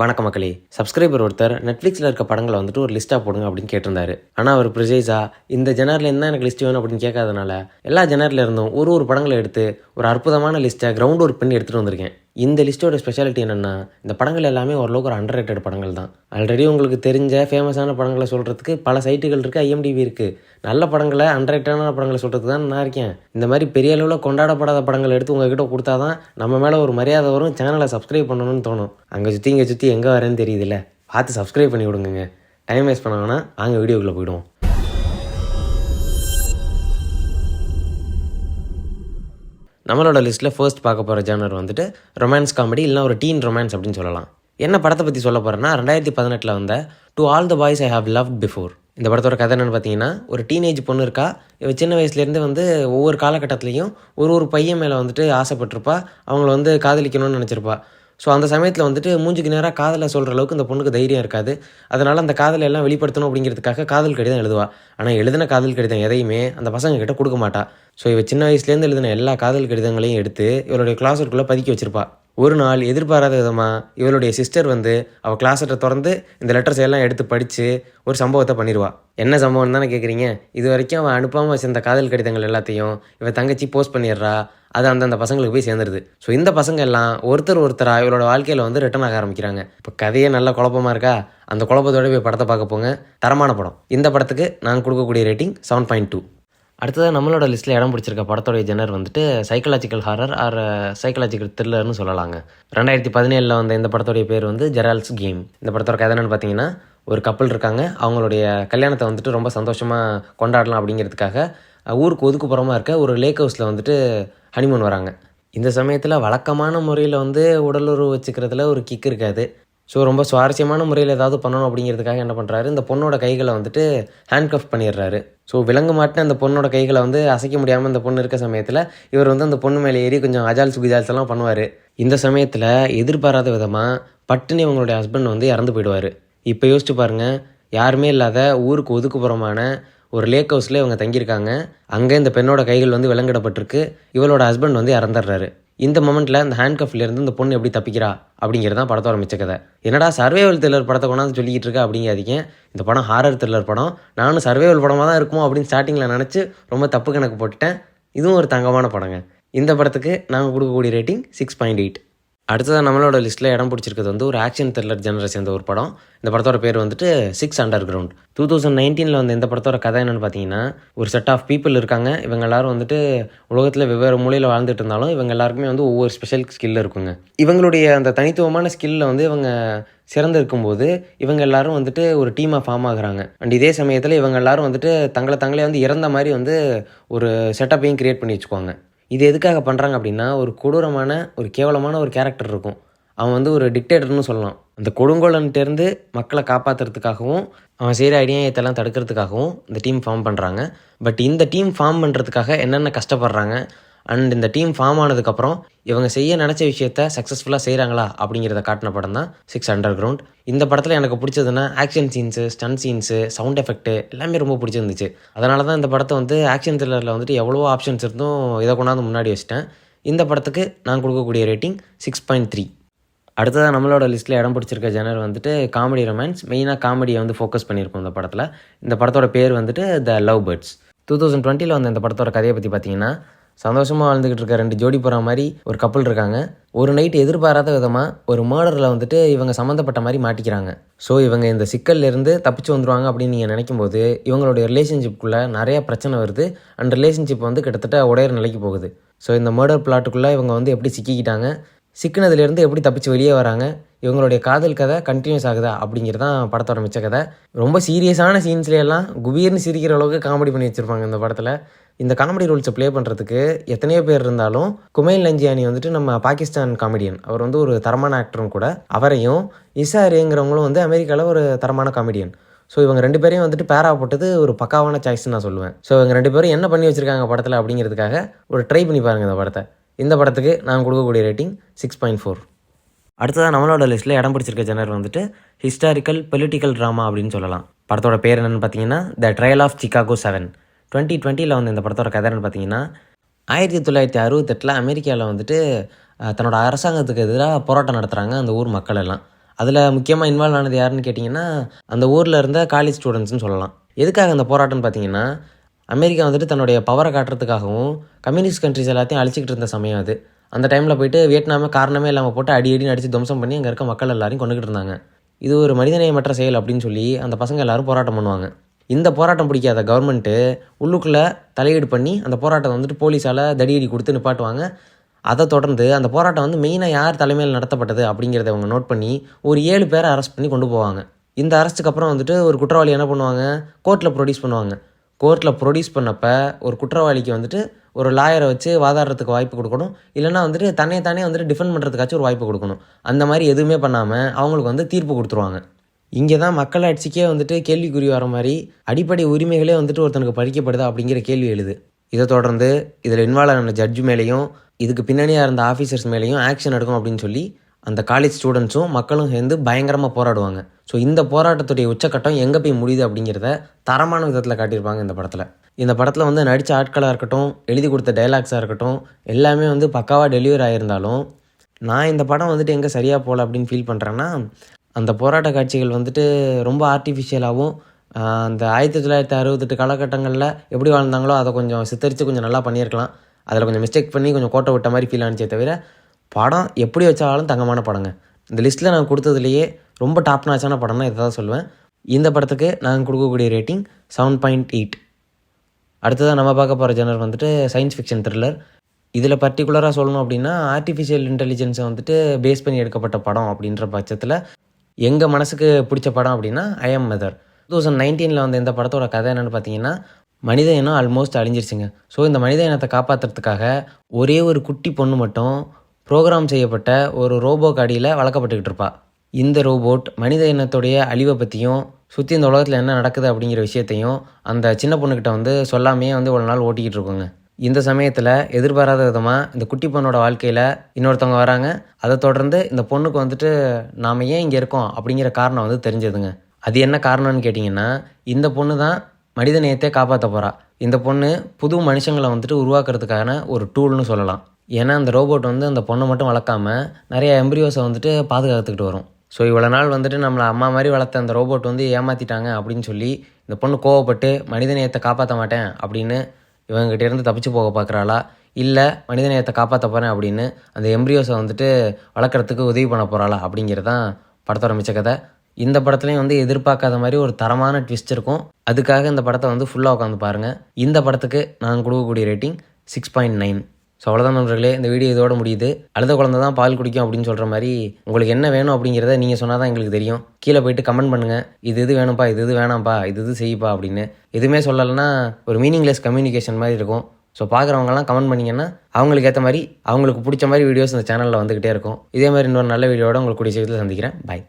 வணக்க மக்களே. சப்ஸ்கிரைபர் ஒருத்தர் நெட்ஃப்ளிக்ஸில் இருக்க படங்களை வந்துட்டு ஒரு லிஸ்ட்டாக போடுங்க அப்படின்னு கேட்டிருந்தாரு. ஆனால் அவர் ப்ரிசைஸாக இந்த ஜெனரில் என்ன எனக்கு லிஸ்ட் வேணும் அப்படின்னு கேட்காதனால எல்லா ஜெனரில் இருந்தும் ஒரு ஒரு படங்களை எடுத்து ஒரு அற்புதமான லிஸ்ட்டை கிரவுண்ட் ஒர்க் பண்ணி எடுத்துகிட்டு வந்திருக்கேன். இந்த லிஸ்ட்டோட ஸ்பெஷாலிட்டி என்னென்னா இந்த படங்கள் எல்லாமே ஓரளவுக்கு ஒரு அண்டர் படங்கள் தான். ஆல்ரெடி உங்களுக்கு தெரிஞ்ச ஃபேமஸான படங்களை சொல்கிறதுக்கு பல சைட்டுகள் இருக்குது ஐஎம்டிவி இருக்குது நல்ல படங்களை அண்டர்ரேட்டடான படங்களை சொல்கிறதுக்கு தான் நான் இருக்கேன். இந்த மாதிரி பெரிய அளவில் கொண்டாடப்படாத படங்கள் எடுத்து உங்ககிட்ட கொடுத்தா தான் நம்ம மேலே ஒரு மரியாதை வரும் சேனலை சப்ஸ்கிரைப் பண்ணணும்னு தோணும். அங்கே சுற்றி இங்கே சுற்றி எங்கே வரேன்னு தெரியுதுல்ல? பார்த்து சப்ஸ்கிரைப் பண்ணி விடுங்க டைம் வேஸ்ட் பண்ணாங்கன்னா அங்கே வீடியோக்குள்ளே போயிடுவோம். நம்மளோட லிஸ்ட்டில் ஃபர்ஸ்ட் பார்க்க போகிற ஜேனர் வந்துட்டு ரொமான்ஸ் காமெடி இல்லைனா ஒரு டீன் ரொமான்ஸ் அப்படின்னு சொல்லலாம். என்ன படத்தை பற்றி சொல்ல போகிறேன்னா ரெண்டாயிரத்தி பதினெட்டில் வந்த to all the boys I have love before இந்த படத்தோட கதை என்னென்னு பார்த்தீங்கன்னா ஒரு டீனேஜ் பொண்ணு இருக்கா? இவ சின்ன வயசுலேருந்து வந்து ஒவ்வொரு காலகட்டத்துலேயும் ஒரு ஒரு பையன் மேலே வந்துட்டு ஆசைப்பட்டிருப்பா. அவங்கள வந்து காதலிக்கணும்னு நினச்சிருப்பா. ஸோ அந்த சமயத்தில் வந்துட்டு மூஞ்சுக்கு நேராக காதலை சொல்கிற அளவுக்கு இந்த பொண்ணுக்கு தைரியம் இருக்காது. அதனால் அந்த காதலை எல்லாம் வெளிப்படுத்தணும் அப்படிங்கிறதுக்காக காதல் கடிதம் எழுதுவா. ஆனால் எழுதின காதல் கடிதம் எதையுமே அந்த பசங்க கிட்ட கொடுக்க மாட்டா. ஸோ இவ சின்ன வயசுலேருந்து எழுதின எல்லா காதல் கடிதங்களையும் எடுத்து இவளுடைய கிளாஸருக்குள்ளே பதுக்கி வச்சிருப்பா. ஒரு நாள் எதிர்பாராத விதமாக இவளுடைய சிஸ்டர் வந்து அவள் கிளாஸட்டை திறந்து இந்த லெட்டர்ஸ் எல்லாம் எடுத்து படித்து ஒரு சம்பவத்தை பண்ணிடுவா என்ன சம்பவம் தானே கேட்குறீங்க இது வரைக்கும் அவன் அனுப்பாமல் வச்சிருந்த காதல் கடிதங்கள் எல்லாத்தையும் இவன் தங்கச்சி போஸ்ட் பண்ணிடுறா. அது அந்தந்த பசங்களுக்கு போய் சேர்ந்துருது. ஸோ இந்த பசங்க எல்லாம் ஒருத்தர் ஒருத்தராக இவளோட வாழ்க்கையில் வந்து ரிட்டர்ன் ஆக ஆரம்பிக்கிறாங்க. இப்போ கதையே நல்ல குழப்பமா இருக்கா? அந்த குழப்பத்தோட போய் படத்தை பார்க்க போங்க. தரமான படம். இந்த படத்துக்கு நான் கொடுக்கக்கூடிய ரேட்டிங் செவன் பாயிண்ட் டூ அடுத்ததாக நம்மளோட லிஸ்ட்டில் இடம் பிடிச்சிருக்க படத்தோடைய ஜெனர் வந்துட்டு சைக்கலாஜிக்கல் ஹாரர் ஆர் சைக்கலாஜிக்கல் த்ரில்லர்னு சொல்லலாங்க. ரெண்டாயிரத்தி பதினேழில் வந்த இந்த படத்தோடைய பேர் வந்து ஜெரால்ஸ் கேம். இந்த படத்தோட கதை என்னன்னு பார்த்தீங்கன்னா ஒரு கப்பல் இருக்காங்க. அவங்களுடைய கல்யாணத்தை வந்துட்டு ரொம்ப சந்தோஷமாக கொண்டாடலாம் அப்படிங்கிறதுக்காக ஊருக்கு ஒதுக்குப்புறமா இருக்க ஒரு லேக் ஹவுஸில் வந்துட்டு ஹனிமூன் வராங்க. இந்த சமயத்தில் வழக்கமான முறையில் வந்து உடலுறவு வச்சுக்கிறதுல ஒரு கிக் இருக்காது. ஸோ ரொம்ப சுவாரஸ்யமான முறையில் ஏதாவது பண்ணணும் அப்படிங்கிறதுக்காக என்ன பண்ணுறாரு இந்த பொண்ணோட கைகளை வந்துட்டு ஹேண்ட் கிராஃப்ட் பண்ணிடுறாரு. ஸோ விலங்கு மாட்டின அந்த பொண்ணோட கைகளை வந்து அசைக்க முடியாமல் இந்த பொண்ணு இருக்க சமயத்தில் இவர் வந்து அந்த பொண்ணு மேலே ஏறி கொஞ்சம் அஜால்ஸ் குஜால்ஸ் எல்லாம் பண்ணுவார். இந்த சமயத்தில் எதிர்பாராத விதமாக பட்டினி இவங்களுடைய ஹஸ்பண்ட் வந்து இறந்து போயிடுவார். இப்போ யோசிச்சு பாருங்கள் யாருமே இல்லாத ஊருக்கு ஒதுக்குப்புறமான ஒரு லேக் ஹவுஸில் இவங்க தங்கியிருக்காங்க. அங்கே இந்த பெண்ணோட கைகள் வந்து விலங்கிடப்பட்டிருக்கு. இவளோட ஹஸ்பண்ட் வந்து இறந்துடுறாரு. இந்த மொமெண்ட்டில் அந்த ஹேண்ட் இருந்து இந்த பொண்ணு எப்படி தப்பிக்கிறா அப்படிங்கிறது தான் படத்தோட மிச்ச கதை. என்னடா சர்வேவல் த்ரில்லர் படத்தை கொண்டாந்து சொல்லிக்கிட்டு இருக்கா அப்படிங்காதீங்க. இந்த படம் ஹாரர் த்ரில்லர் படம். நானும் சர்வேவல் படமாக தான் இருக்குமோ அப்படின்னு ஸ்டார்டிங்கில் நினச்சி ரொம்ப தப்பு கணக்கு போட்டுட்டேன். இதுவும் ஒரு தங்கமான படங்க. இந்த படத்துக்கு நாங்கள் கொடுக்கக்கூடிய ரேட்டிங் சிக்ஸ் பாயிண்ட் எயிட் அடுத்ததாக நம்மளோட லிஸ்ட்டில் இடம் பிடிச்சிருக்கிறது வந்து ஒரு ஆக்ஷன் த்ரில்லர் ஜெனரை சேர்ந்த ஒரு படம். இந்த படத்தோட பேர் வந்துட்டு six under ground two thousand நைன்டீனில் வந்து இந்த படத்தோட கதை என்னென்னு பார்த்தீங்கன்னா ஒரு செட் ஆஃப் பீப்புள் இருக்காங்க. இவங்க எல்லாரும் வந்துட்டு உலகத்தில் வெவ்வேறு மூலையில் வாழ்ந்துட்டு இருந்தாலும் இவங்க எல்லாருக்குமே வந்து ஒவ்வொரு ஸ்பெஷல் ஸ்கில் இருக்குங்க. இவங்களுடைய அந்த தனித்துவமான ஸ்கில்ல வந்து இவங்க சிறந்து இருக்கும்போது இவங்க எல்லாரும் வந்துட்டு ஒரு டீமாக ஃபார்ம் ஆகுறாங்க. அண்ட் இதே சமயத்தில் இவங்க எல்லாரும் வந்துட்டு தங்களை தங்களே வந்து இறந்த மாதிரி வந்து ஒரு செட்டப்பையும் கிரியேட் பண்ணி வச்சுக்குவாங்க. இது எதுக்காக பண்ணுறாங்க அப்படின்னா ஒரு கொடூரமான ஒரு கேவலமான ஒரு கேரக்டர் இருக்கும். அவன் வந்து ஒரு டிக்டேட்டர்னு சொல்லலாம். அந்த கொடுங்கோலன்ட்டேருந்து மக்களை காப்பாற்றுறதுக்காகவும் அவன் செய்கிற அநியாயத்தெல்லாம் தடுக்கிறதுக்காகவும் இந்த டீம் ஃபார்ம் பண்ணுறாங்க பட் இந்த டீம் ஃபார்ம் பண்ணுறதுக்காக என்னென்ன கஷ்டப்படுறாங்க? அண்ட் இந்த டீம் ஃபார்ம் ஆனதுக்கப்புறம் இவங்க செய்ய நினச்ச விஷயத்த சக்ஸஸ்ஃபுல்லாக செய்கிறாங்களா அப்படிங்கிறத காட்டின படம் தான் சிக்ஸ் அண்டர் கிரவுண்ட் இந்த படத்தில் எனக்கு பிடிச்சதுன்னா action scenes stun scenes sound effect எல்லாமே ரொம்ப பிடிச்சிருந்துச்சு. அதனால தான் இந்த படத்தை வந்து ஆக்ஷன் த்ரில்லரில் வந்துட்டு எவ்வளோ ஆப்ஷன்ஸ் இருந்தும் இதை கொண்டாந்து முன்னாடி வச்சிட்டேன். இந்த படத்துக்கு நான் கொடுக்கக்கூடிய ரேட்டிங் சிக்ஸ் பாயிண்ட் த்ரீ அடுத்ததாக நம்மளோட லிஸ்ட்டில் இடம் பிடிச்சிருக்க ஜெனர் வந்துட்டு காமெடி ரொமான்ஸ் மெயினாக காமெடியை வந்து ஃபோக்கஸ் பண்ணியிருக்கோம் இந்த படத்தில். இந்த படத்தோட பேர் வந்துட்டு the love birds two thousand டுவெண்ட்டியில் வந்த இந்த படத்தோட கதையை பற்றி பார்த்தீங்கன்னா சந்தோஷமாக வாழ்ந்துக்கிட்டு இருக்க ரெண்டு ஜோடி போகிற மாதிரி ஒரு கப்பல் இருக்காங்க. ஒரு நைட் எதிர்பாராத விதமாக ஒரு மர்டரில் வந்துட்டு இவங்க சம்மந்தப்பட்ட மாதிரி மாட்டிக்கிறாங்க. ஸோ இவங்க இந்த சிக்கல்லேருந்து தப்பிச்சு வந்துருவாங்க அப்படின்னு நீங்கள் நினைக்கும் போது இவங்களுடைய ரிலேஷன்ஷிப்புக்குள்ளே நிறையா பிரச்சனை வருது. அண்ட் ரிலேஷன்ஷிப் வந்து கிட்டத்தட்ட உடையிற நிலைக்கு போகுது. ஸோ இந்த மர்டர் பிளாட்டுக்குள்ளே இவங்க வந்து எப்படி சிக்கிக்கிட்டாங்க? சிக்கினதுலேருந்து எப்படி தப்பிச்சு வெளியே வராங்க? இவங்களுடைய காதல் கதை கண்டினியூஸ் ஆகுதா? அப்படிங்கிறது தான் படத்தோட மிச்ச கதை. ரொம்ப சீரியஸான சீன்ஸ்லையெல்லாம் குபீர்னு சிரிக்கிற அளவுக்கு காமெடி பண்ணி வச்சுருப்பாங்க இந்த படத்தில். இந்த காமெடி ரூல்ஸை ப்ளே பண்ணுறதுக்கு எத்தனையோ பேர் இருந்தாலும் குமைல் நஞ்சியானி வந்துட்டு நம்ம பாகிஸ்தான் காமெடியன் அவர் வந்து ஒரு தரமான ஆக்டரும் கூட. அவரையும் இசாரேங்கிறவங்களும் வந்து அமெரிக்காவில் ஒரு தரமான காமெடியன் ஸோ இவங்க ரெண்டு பேரையும் வந்துட்டு பேரா போட்டது ஒரு பக்காவான சாய்ஸ்னு நான் சொல்லுவேன். ஸோ இவங்க ரெண்டு பேரும் என்ன பண்ணி வச்சிருக்காங்க படத்தில் அப்படிங்கிறதுக்காக ஒரு ட்ரை பண்ணி பாருங்கள் இந்த படத்தை. இந்த படத்துக்கு நான் கொடுக்கக்கூடிய ரேட்டிங் சிக்ஸ் பாயிண்ட் ஃபோர் அடுத்ததாக நம்மளோட லிஸ்ட்டில் இடம் பிடிச்சிருக்க ஜெனர் வந்துட்டு ஹிஸ்டாரிக்கல் பொலிட்டிக்கல் ட்ராமா அப்படின்னு சொல்லலாம். படத்தோட பேர் என்னென்னு பார்த்தீங்கன்னா the trial of Chicago seven twenty டுவெண்ட்டியில் வந்து இந்த படத்தோட கதை பார்த்தீங்கன்னா ஆயிரத்தி தொள்ளாயிரத்தி அறுபத்தெட்டில் அமெரிக்காவில் வந்துட்டு தன்னோட அரசாங்கத்துக்கு எதிராக போராட்டம் நடத்துகிறாங்க அந்த ஊர் மக்கள் எல்லாம். அதில் முக்கியமாக இன்வால்வ் ஆனது யாருன்னு கேட்டிங்கன்னா அந்த ஊரில் இருந்த காலேஜ் ஸ்டூடெண்ட்ஸ்னு சொல்லலாம். எதுக்காக அந்த போராட்டம்னு பார்த்தீங்கன்னா அமெரிக்கா வந்துட்டு தன்னுடைய பவரை காட்டுறதுக்காகவும் கம்யூனிஸ்ட் கண்ட்ரிஸ் எல்லாத்தையும் அழிச்சிக்கிட்டு இருந்த சமயம் அது. அந்த டைமில் போயிட்டு வியட்நாமை காரணமே இல்லாமல் போட்டு அடி அடி அடித்து துவம்சம் பண்ணி அங்கே இருக்க மக்கள் எல்லாரையும் கொண்டுக்கிட்டு இருந்தாங்க. இது ஒரு மனிதநேயமற்ற செயல் அப்படின்னு சொல்லி அந்த பசங்க எல்லாரும் போராட்டம் பண்ணுவாங்க. இந்த போராட்டம் பிடிக்காத கவர்மெண்ட்டு உள்ளுக்குள்ளே தலையீடு பண்ணி அந்த போராட்டம் வந்துட்டு போலீஸால் தடியடி கொடுத்து நிப்பாட்டுவாங்க. அதை தொடர்ந்து அந்த போராட்டம் வந்து மெயினாக யார் தலைமையில் நடத்தப்பட்டது அப்படிங்கிறத அவங்க நோட் பண்ணி ஒரு ஏழு பேரை அரெஸ்ட் பண்ணி கொண்டு போவாங்க. இந்த அரெஸ்ட்டுக்கு அப்புறம் வந்துட்டு ஒரு குற்றவாளி என்ன பண்ணுவாங்க? கோர்ட்டில் ப்ரொடியூஸ் பண்ணுவாங்க. கோர்ட்டில் ப்ரொடியூஸ் பண்ணப்ப ஒரு குற்றவாளிக்கு வந்துட்டு ஒரு லாயரை வச்சு வாதாடுறதுக்கு வாய்ப்பு கொடுக்கணும். இல்லைன்னா வந்துட்டு தன்னே தானே வந்துட்டு டிஃபெண்ட் பண்ணுறதுக்காச்சும் ஒரு வாய்ப்பு கொடுக்கணும். அந்த மாதிரி எதுவுமே பண்ணாமல் அவங்களுக்கு வந்து தீர்ப்பு கொடுத்துருவாங்க. இங்கே தான் மக்களாட்சிக்கே வந்துட்டு கேள்விக்குறி வர மாதிரி அடிப்படை உரிமைகளே வந்துட்டு ஒருத்தனுக்கு பறிக்கப்படுதா அப்படிங்கிற கேள்வி எழுது. இதை தொடர்ந்து இதில் இன்வால்வ் ஆன ஜட்ஜு மேலேயும் இதுக்கு பின்னணியாக இருந்த ஆஃபீஸர்ஸ் மேலேயும் ஆக்ஷன் எடுக்கும் அப்படின்னு சொல்லி அந்த காலேஜ் ஸ்டூடெண்ட்ஸும் மக்களும் சேர்ந்து பயங்கரமாக போராடுவாங்க. ஸோ இந்த போராட்டத்துடைய உச்சக்கட்டம் எங்கே போய் முடியுது அப்படிங்கிறத தரமான விதத்தில் காட்டியிருப்பாங்க இந்த படத்தில். இந்த படத்தில் வந்து நடித்த ஆட்களாக இருக்கட்டும் எழுதி கொடுத்த டைலாக்ஸாக இருக்கட்டும் எல்லாமே வந்து பக்காவாக டெலிவர் ஆகியிருந்தாலும் நான் இந்த படம் வந்துட்டு எங்கே சரியாக போகல அப்படின்னு ஃபீல் பண்ணுறேன்னா அந்த போராட்ட காட்சிகள் வந்துட்டு ரொம்ப ஆர்டிஃபிஷியலாகவும் அந்த ஆயிரத்தி தொள்ளாயிரத்தி அறுபத்தெட்டு காலகட்டங்களில் எப்படி வாழ்ந்தாங்களோ அதை கொஞ்சம் சித்தரித்து கொஞ்சம் நல்லா பண்ணியிருக்கலாம். அதில் கொஞ்சம் மிஸ்டேக் பண்ணி கொஞ்சம் கோட்டை விட்ட மாதிரி ஃபீல் ஆனிச்சே தவிர படம் எப்படி வச்சாலும் தங்கமான படங்க. இந்த லிஸ்ட்டில் நான் கொடுத்ததுலேயே ரொம்ப டாப் நாச்சான படம்னா இதை தான் சொல்லுவேன். இந்த படத்துக்கு நாங்கள் கொடுக்கக்கூடிய ரேட்டிங் செவன் பாயிண்ட் எயிட் அடுத்ததாக நம்ம பார்க்க போகிற ஜெனர் வந்துட்டு சயின்ஸ் ஃபிக்ஷன் த்ரில்லர் இதில் பர்டிகுலராக சொல்லணும் அப்படின்னா ஆர்டிஃபிஷியல் இன்டெலிஜென்ஸை வந்துட்டு பேஸ் பண்ணி எடுக்கப்பட்ட படம் அப்படின்ற பட்சத்தில் எங்கள் மனசுக்கு பிடிச்ச படம் அப்படின்னா I am mother two thousand நைன்டீனில் வந்த இந்த படத்தோட கதை என்னென்னு பார்த்தீங்கன்னா மனித இனம் ஆல்மோஸ்ட் அழிஞ்சிருச்சுங்க. ஸோ இந்த மனித இனத்தை காப்பாற்றுறதுக்காக ஒரே ஒரு குட்டி பொண்ணு மட்டும் ப்ரோக்ராம் செய்யப்பட்ட ஒரு ரோபோ அடியில் வளர்க்கப்பட்டுக்கிட்டு இருப்பா. இந்த ரோபோட் மனித இனத்துடைய அழிவை பற்றியும் சுற்றி இந்த உலகத்தில் என்ன நடக்குது அப்படிங்கிற விஷயத்தையும் அந்த சின்ன பொண்ணுக்கிட்ட வந்து சொல்லாமையே வந்து ஒரு நாள் ஓட்டிக்கிட்டு இருக்கோங்க. இந்த சமயத்தில் எதிர்பாராத விதமாக இந்த குட்டி பொண்ணோட வாழ்க்கையில் இன்னொருத்தவங்க வராங்க. அதை தொடர்ந்து இந்த பொண்ணுக்கு வந்துட்டு நாம் ஏன் இங்கே இருக்கோம் அப்படிங்கிற காரணம் வந்து தெரிஞ்சதுங்க. அது என்ன காரணம்னு கேட்டிங்கன்னா இந்த பொண்ணு தான் மனித நேயத்தை காப்பாற்ற போகிறா இந்த பொண்ணு புது மனுஷங்களை வந்துட்டு உருவாக்குறதுக்கான ஒரு டூல்னு சொல்லலாம். ஏன்னா அந்த ரோபோட் வந்து அந்த பொண்ணை மட்டும் வளர்க்காம நிறைய எம்ப்ரியோஸை வந்துட்டு பாதுகாத்துக்கிட்டு வரும். ஸோ இவ்வளோ நாள் வந்துட்டு நம்மளை அம்மா மாதிரி வளர்த்த அந்த ரோபோட் வந்து ஏமாற்றிட்டாங்க அப்படின்னு சொல்லி இந்த பொண்ணு கோவப்பட்டு மனித நேயத்தை காப்பாற்ற மாட்டேன் அப்படின்னு இவங்ககிட்ட இருந்து தப்பிச்சு போக பார்க்குறாளா? இல்லை மனிதநேயத்தை காப்பாற்ற போகிறேன் அப்படின்னு அந்த எம்ப்ரியோஸை வந்துட்டு வளர்க்குறதுக்கு உதவி பண்ண போகிறாளா அப்படிங்கிறது தான் படத்தோட மிச்ச கதை. இந்த படத்துலையும் வந்து எதிர்பார்க்காத மாதிரி ஒரு தரமான ட்விஸ்ட் இருக்கும். அதுக்காக இந்த படத்தை வந்து ஃபுல்லாக உட்காந்து பாருங்கள் இந்த படத்துக்கு நான் கொடுக்கக்கூடிய rating six point nine so அவ்வளோதான் நண்பர்களே. இந்த வீடியோ இதோட முடியுது. அழுத குழந்தை தான் பால் குடிக்கும் அப்படின்னு சொல்கிற மாதிரி உங்களுக்கு என்ன வேணும் அப்படிங்கிறத நீங்கள் சொன்னால் தான் எங்களுக்கு தெரியும். கீழே போயிட்டு கமெண்ட் பண்ணுங்கள் இது இது வேணும்ப்பா இது இது வேணாம்ப்பா இது இது செய்யப்பா அப்படின்னு. எதுவுமே சொல்லலைன்னா ஒரு மீனிங்லெஸ் கம்யூனிகேஷன் மாதிரி இருக்கும். ஸோ பார்க்குறவங்கலாம் கமெண்ட் பண்ணிங்கன்னா அவங்களுக்கு ஏற்ற மாதிரி அவங்களுக்கு பிடிச்ச மாதிரி வீடியோஸ் இந்த சேனலில் வந்துக்கிட்டே இருக்கும். இதே மாதிரி இன்னொரு நல்ல வீடியோட உங்களுக்கு கூடிய சீக்கிரத்தில் சந்திக்கிறேன். பாய்